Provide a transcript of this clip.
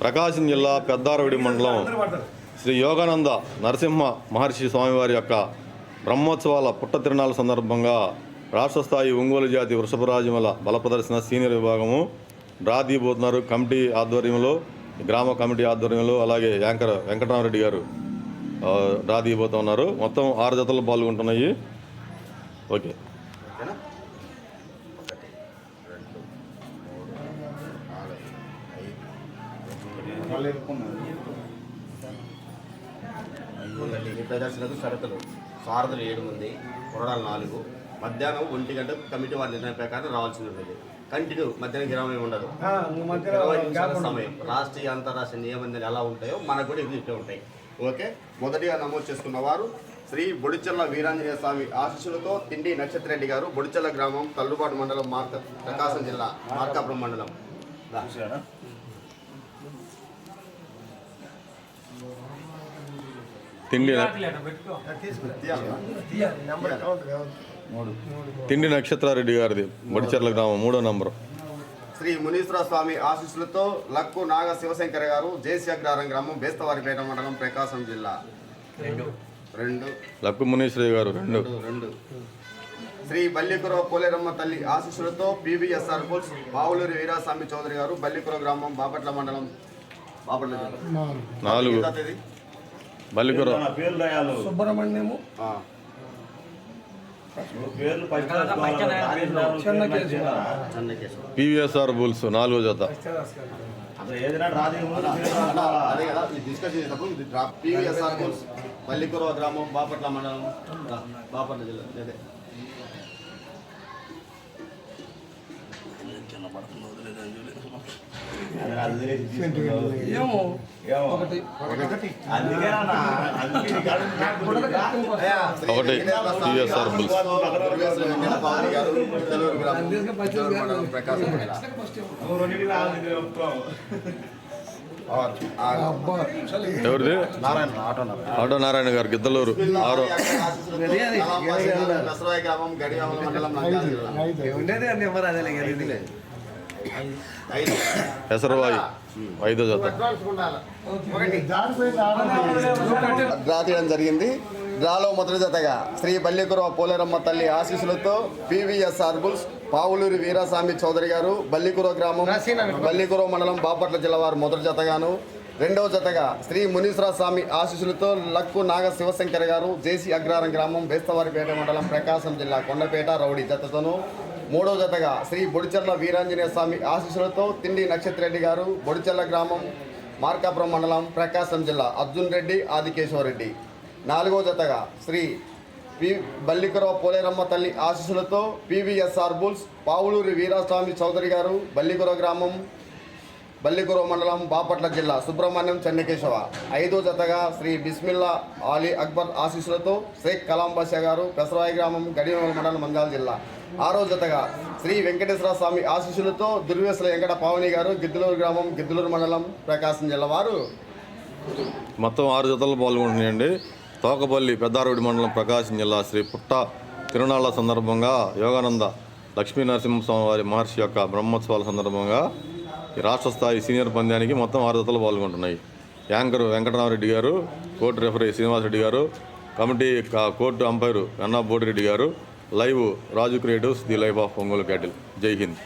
ప్రకాశం జిల్లా పెద్దారవిడి మండలం శ్రీ యోగానంద నరసింహ మహర్షి స్వామివారి యొక్క బ్రహ్మోత్సవాల పుట్ట తిరణాల సందర్భంగా రాష్ట్ర స్థాయి ఒంగోలు జాతి వృషభరాజముల బల ప్రదర్శన సీనియర్ విభాగము డ్రా కమిటీ ఆధ్వర్యంలో గ్రామ కమిటీ ఆధ్వర్యంలో అలాగే యాంకర్ వెంకటరామరెడ్డి గారు ఆ, డ్రా మొత్తం ఆరు జతలు పాల్గొంటున్నాయి. ఓకే ఓకేనా ఒకటి రెండు మూడు నాలుగు ఐదు ఈ ప్రదర్శనకు షరతులు. సారథులు ఏడు మంది కొరడాలు నాలుగు. మధ్యాహ్నం ఒంటి గంట కమిటీ వారి నిర్ణయం ప్రకారం రావాల్సి ఉంటుంది కంటిన్యూ మధ్యాహ్నం విరామం ఉండదు. ఇరవై నిమిషాల సమయం. రాష్ట్రీయ అంతరాష్ట్రీయ నియమనిలు ఎలా ఉంటాయో మనకు కూడా ఇవి ఇట్లా ఉంటాయి. ఓకే? మొదటిగా నమోదు చేసుకున్న వారు శ్రీ బొడిచెల్ల వీరాంజనేయ స్వామి ఆశీస్సులతో తిండి నక్షత్రెడ్డి గారు బొడిచెల్ల గ్రామం తల్లుబాటు మండలం మార్క ప్రకాశం జిల్లా మార్కాపురం మండలం. తిండి తిండి నక్షత్రారెడ్డి గారిది బడిచెర్ల గ్రామం మూడో నంబరు. శ్రీ మునీశ్వర స్వామి ఆశీస్సులతో లక్కు నాగ శివశంకర్ గారు జేసీ అగ్రహారం గ్రామం బేస్తవారిపేట మండలం ప్రకాశం జిల్లా. రెండు. లక్కు మునీశ్వరయ్య గారు రెండు. రెండు శ్రీ బల్లికుర పోలేరమ్మ తల్లి ఆశీస్సులతో పీవీఎస్ఆర్ పుల్స్ బావులూరి వీరాస్వామి చౌదరి గారు బల్లికుర గ్రామం బాపట్ల మండలం బాపట్ల జిల్లా. నాలుగు. బల్లికూర పేర్లు రాయాలి. సుబ్రహ్మణ్యము. పీవీఎస్ఆర్ బుల్స్ నాలుగో జత. అసలు ఏదైనా రాదేమో అన్నా, అదే కదా ఇది డిస్కస్ చేసేటప్పుడు ఇది డ్రాప్ పీవీఎస్ఆర్ గ్రామం బాపట్ల మండలం బాపట్ల జిల్లా బుడద కట్టుకుని పోతా. శ్రీ ఒకటి వెంకటేశ్వర స్వామి PSR బుల్స్. ప్రకాశం ఎవరిది? నారాయణ ఆటో నారాయణ గారు గిద్దలూరు. ఆరో. పెసరవాయి. ఐదో జత. డ్రా తీయడం జరిగింది. డ్రాలో మొదటి జతగా శ్రీ బల్లికుర పోలేరమ్మ తల్లి ఆశీస్సులతో పివిఎస్ఆర్ బుల్స్ పావులూరి వీరాస్వామి చౌదరి గారు బల్లికుర గ్రామం బల్లికుర మండలం బాపట్ల జిల్లా వారు మొదటి జతగాను. రెండవ జతగా శ్రీ మునీశ్వర స్వామి ఆశీస్సులతో లక్కు నాగ శివశంకర్ గారు జేసీ అగ్రహారం గ్రామం బేస్తవారిపేట మండలం ప్రకాశం జిల్లా కొండపేట రౌడీ జతతోనూ. మూడవ జతగా శ్రీ బొడిచెర్ల వీరాంజనేయ స్వామి ఆశీస్సులతో తిండి నక్షత్రెడ్డి గారు బొడిచెర్ల గ్రామం మార్కాపురం మండలం ప్రకాశం జిల్లా అర్జున్ రెడ్డి ఆదికేశ్వరరెడ్డి నాలుగో జతగా శ్రీ పి బల్లికుర పోలేరమ్మ తల్లి ఆశీస్సులతో పివిఎస్ఆర్ బుల్స్ పావులూరి వీరాస్వామి చౌదరి గారు బల్లికుర గ్రామం బల్లికుర మండలం బాపట్ల జిల్లా సుబ్రహ్మణ్యం చెన్నకేశవ. ఐదో జతగా శ్రీ బిస్మిల్లా ఆలీ అక్బర్ ఆశీస్సులతో షేక్ కలాం బాషా గారు పెసరాయి గ్రామం గడిమల మండలం మంజాల జిల్లా. ఆరో జతగా శ్రీ వెంకటేశ్వర స్వామి ఆశీస్సులతో దుర్వేసుల వెంకట పావని గారు గిద్దలూరు గ్రామం గిద్దలూరు మండలం ప్రకాశం జిల్లా వారు. మొత్తం ఆరు జతలు పాల్గొంటున్నాయండి. తోకపల్లి పెద్దారుడి మండలం ప్రకాశం జిల్లా శ్రీ పుట్ట తిరునాళ్ళ సందర్భంగా యోగానంద లక్ష్మీ నరసింహస్వామి వారి మహర్షి యొక్క బ్రహ్మోత్సవాల సందర్భంగా ఈ రాష్ట్ర స్థాయి సీనియర్ పంద్యానికి మొత్తం ఆరు జతలు పాల్గొంటున్నాయి. యాంకర్ వెంకటరామరెడ్డి గారు court referee Srinivasa Reddy garu committee court umpire Venna Bodireddy గారు live Raju creatives the life of Ongole cattle. Jai Hind.